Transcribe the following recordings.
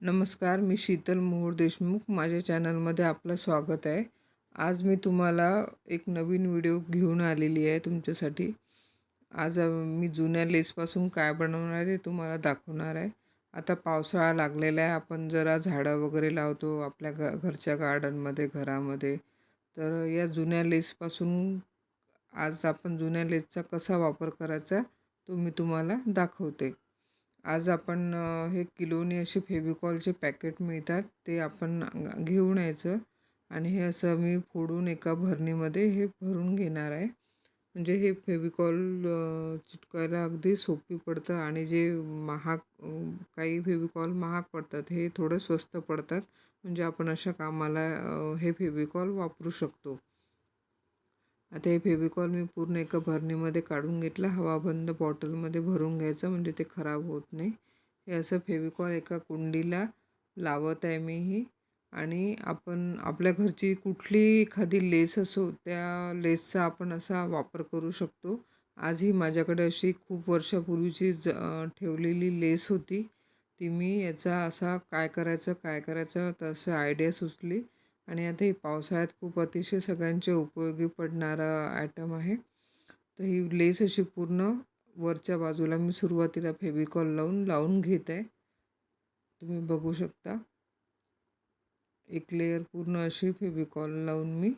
नमस्कार मी शीतल मोहोळ देशमुख. माझ्या चॅनलमध्ये आपलं स्वागत आहे. आज मी तुम्हाला एक नवीन व्हिडिओ घेऊन आलेली आहे तुमच्यासाठी. आज मी जुन्या लेसपासून काय बनवणार आहे ते तुम्हाला दाखवणार आहे. आता पावसाळा लागलेला आहे. आपण जरा झाडं वगैरे लावतो आपल्या घ घरच्या गार्डनमध्ये घरामध्ये. तर या जुन्या लेसपासून आज आपण जुन्या लेसचा कसा वापर करायचा तो मी तुम्हाला दाखवते. आज आपण हे किलोनी असे फेविकॉलचे पॅकेट मिळतात ते आपण घेऊन यायचं आणि हे असं मी फोडून एका भरणीमध्ये हे भरून घेणार आहे. म्हणजे हे फेविकॉल चिटकायला चिटकवायला अगदी सोपी पडतं आणि जे महाग काही फेविकॉल महाग पडतात हे थोडं स्वस्त पडतात. म्हणजे आपण अशा कामाला हे फेविकॉल वापरू शकतो. आता हे फेविकॉल मी पूर्ण एका भरणीमध्ये काढून घेतलं. हवाबंद बॉटलमध्ये भरून घ्यायचं म्हणजे ते खराब होत नाही. हे असं फेविकॉल एका कुंडीला लावत आहे मी ही आणि आपण आपल्या घरची कुठली एखादी लेस असो त्या लेसचा आपण असा वापर करू शकतो. आज ही माझ्याकडे अशी खूप वर्षापूर्वीची ज ठेवलेली लेस होती. ती मी याचा असा काय करायचं काय करायचं तसं आयडिया सुचली. आणि आता ही पावसाळ्यात खूप अतिशय सगळ्यांच्या उपयोगी पडणारा आयटम आहे. तर ही लेस अशी पूर्ण वरच्या बाजूला मी सुरुवातीला फेविकॉल लावून लावून घेत. आहे तुम्ही बघू शकता. एक लेयर पूर्ण अशी फेविकॉल लावून मी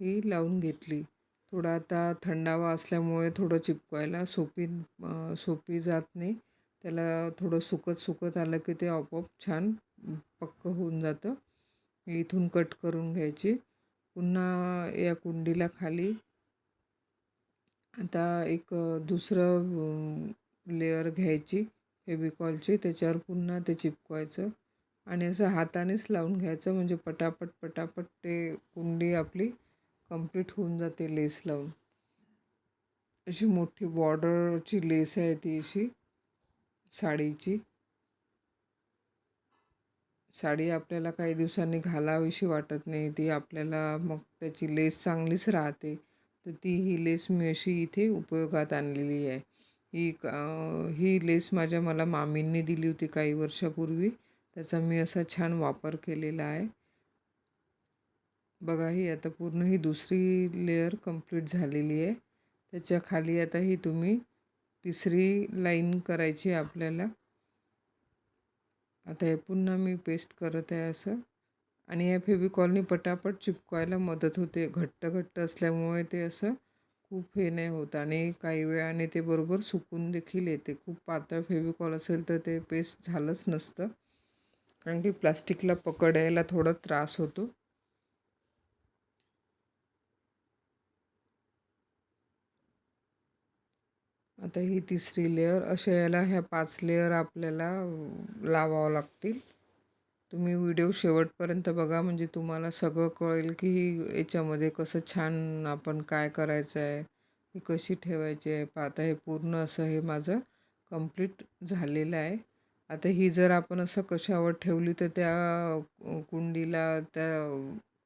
ही लावून घेतली. थोडा आता थंडावा असल्यामुळे थोडं चिपकायला सोपी सोपी जात नाही. त्याला थोडं सुकत सुकत आलं की ते आपोआप छान पक्क होऊन जातं. इथून कट करून घ्यायची. पुन्हा या कुंडीला खाली. आता एक दुसरं लेअर घ्यायची फेविकॉलची त्याच्यावर पुन्हा ते चिपकवायचं. आणि असं हातानेच लावून घ्यायचं. म्हणजे पटापट पटापट ते कुंडी आपली कंप्लीट होऊन जाते लेस लावून. अशी मोठी बॉर्डरची लेस आहे ती अशी साडीची. साडी आपल्याला काही दिवसांनी घालावीशी वाटत नाही. ती आपल्याला मग त्याची लेस चांगलीच राहते. तर ती ही लेस मी अशी इथे उपयोगात आणलेली आहे. ही ही लेस माझ्या मला मामींनी दिली होती काही वर्षापूर्वी. त्याचा मी असा छान वापर केलेला आहे. बघा ही आता पूर्ण ही दुसरी लेअर कंप्लीट झालेली आहे. त्याच्याखाली आता ही तुम्ही तिसरी लाईन करायची आहे आपल्याला. आता हे पुन्हा मी पेस्ट करत आहे असं. आणि या फेविकॉलनी पटापट चिपकवायला मदत होते. घट्ट घट्ट असल्यामुळे ते असं खूप हे नाही होत आणि काही वेळाने ते बरोबर सुकून देखील येते. खूप पातळ फेविकॉल असेल तर ते पेस्ट झालंच नसतं. कारण की प्लास्टिकला पकडायला थोडा त्रास होतो. आता ही तिसरी लेअर अशा याला ह्या पाच लेअर आपल्याला लावावं लागतील. तुम्ही व्हिडिओ शेवटपर्यंत बघा म्हणजे तुम्हाला सगळं कळेल की ही याच्यामध्ये कसं छान आपण काय करायचं आहे ही कशी ठेवायची आहे. पाहता हे पूर्ण असं हे माझं कंप्लीट झालेलं आहे. आता ही जर आपण असं कशावर ठेवली तर त्या कुंडीला त्या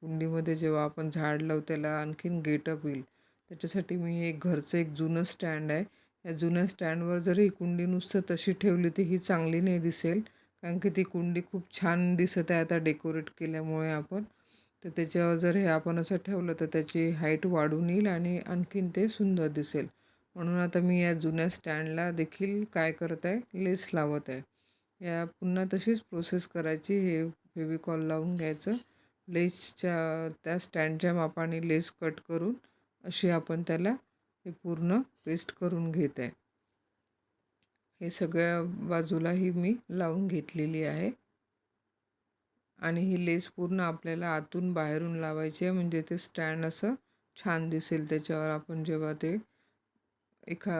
कुंडीमध्ये जेव्हा आपण झाड लावू त्याला आणखीन गेटअप येईल त्याच्यासाठी मी हे एक घरचं एक जुनं स्टँड आहे. या जुन्या स्टँडवर जर ही कुंडी नुसतं तशी ठेवली तर ही चांगली नाही दिसेल. कारण की ती कुंडी खूप छान दिसत आहे आता डेकोरेट केल्यामुळे आपण. तर त्याच्यावर जर हे आपण असं ठेवलं तर त्याची हाईट वाढून येईल आणि आणखीन ते सुंदर दिसेल. म्हणून आता मी या जुन्या स्टँडला देखील काय करत आहे? लेस लावत आहे. या पुन्हा तशीच प्रोसेस करायची. हे फेविकॉल लावून घ्यायचं. लेसच्या त्या स्टँडच्या मापाने लेस कट करून अशी आपण त्याला हे पूर्ण पेस्ट करून घेत आहे. हे सगळ्या बाजूलाही मी लावून घेतलेली आहे. आणि ही लेस पूर्ण आपल्याला आतून बाहेरून लावायची आहे. म्हणजे ते स्टँड असं छान दिसेल. त्याच्यावर आपण जेव्हा ते एखा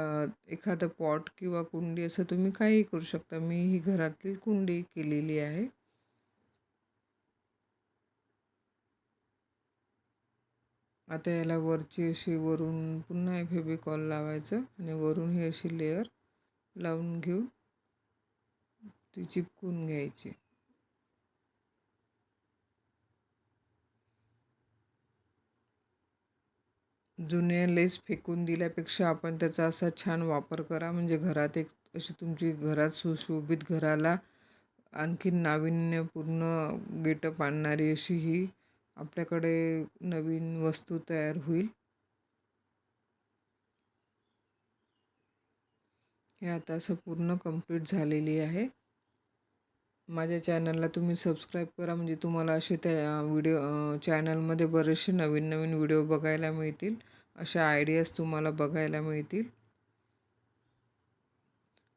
एखादं पॉट किंवा कुंडी असं तुम्ही काहीही करू शकता. मी ही घरातली कुंडी केलेली आहे. आता याला वरची अशी वरून पुन्हा हे फेविकॉल लावायचं आणि वरून ही अशी लेअर लावून घेऊन ती चिपकून घ्यायची. जुन्या लेस फेकून दिल्यापेक्षा आपण त्याचा असा छान वापर करा. म्हणजे घरात एक अशी तुमची घरात सुशोभित घराला आणखीन नाविन्यपूर्ण गेटअप आणणारी अशी ही आपल्याकडे नवीन वस्तू तयार होईल. हे आता असं पूर्ण कंप्लीट झालेली आहे. माझ्या चॅनलला तुम्ही सबस्क्राईब करा म्हणजे तुम्हाला असे त्या व्हिडिओ चॅनलमध्ये बरेचसे नवीन नवीन व्हिडिओ बघायला मिळतील. अशा आयडियाज तुम्हाला बघायला मिळतील.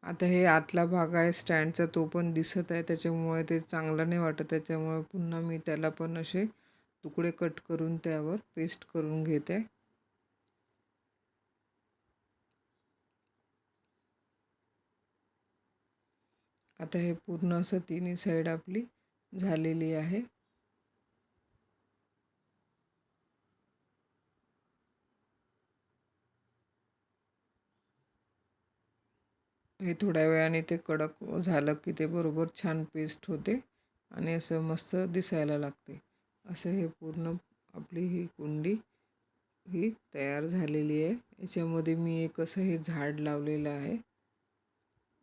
आता हे आतला भाग आहे स्टँडचा तो पण दिसत आहे त्याच्यामुळे ते चांगलं नाही वाटत त्याच्यामुळे पुन्हा मी त्याला पण असे तुकडे कट करून त्यावर पेस्ट करून घेते. आता हे पूर्ण असं तिन्ही साईड आपली झालेली आहे. हे थोड्या वेळाने ते कडक झालं की ते बरोबर छान पेस्ट होते आणि असं मस्त दिसायला लागते. असं हे पूर्ण आपली ही कुंडी ही तयार झालेली आहे. याच्यामध्ये मी एक असं हे झाड लावलेलं आहे.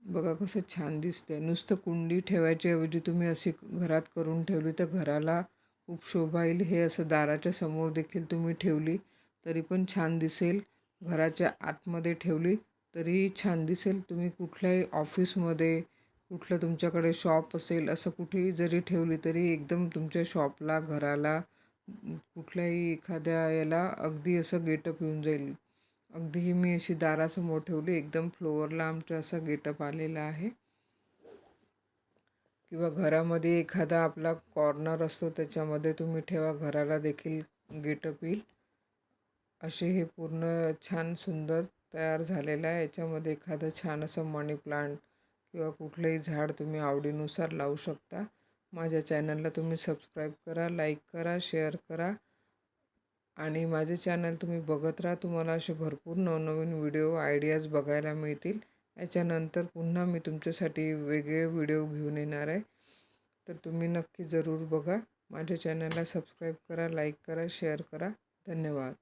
बघा कसं छान दिसते नुसतं कुंडी ठेवायच्याऐवजी तुम्ही अशी घरात करून ठेवली तर घराला खूप शोभा येईल. हे असं दाराच्या समोर देखील तुम्ही ठेवली तरी पण छान दिसेल. घराच्या आतमध्ये ठेवली तरीही छान दिसेल. तुम्ही कुठल्याही ऑफिसमध्ये कुठलं तुमच्याकडे शॉप असेल असं कुठेही जरी ठेवली तरी एकदम तुमच्या शॉपला घराला कुठल्याही एखाद्या याला अगदी असं गेटअप येऊन जाईल. अगदी ही मी अशी दारासमोर ठेवली एकदम फ्लोअरला आमच्या असा गेटअप आलेला आहे. किंवा घरामध्ये एखादा आपला कॉर्नर असतो त्याच्यामध्ये तुम्ही ठेवा घराला देखील गेटअप येईल. असे हे पूर्ण छान सुंदर तयार झालेलं आहे. याच्यामध्ये एखादं छान असं मनी प्लांट किंवा कुठलंही झाड तुम्ही आवडीनुसार लावू शकता. माझ्या चॅनलला तुम्ही सबस्क्राईब करा लाईक करा शेअर करा. आणि माझे चॅनल तुम्ही बघत राहा. तुम्हाला असे भरपूर नवनवीन व्हिडिओ आयडियाज बघायला मिळतील. याच्यानंतर पुन्हा मी तुमच्यासाठी वेगळे व्हिडिओ घेऊन येणार आहे. तर तुम्ही नक्की जरूर बघा. माझ्या चॅनलला सबस्क्राईब करा लाईक करा शेअर करा. धन्यवाद.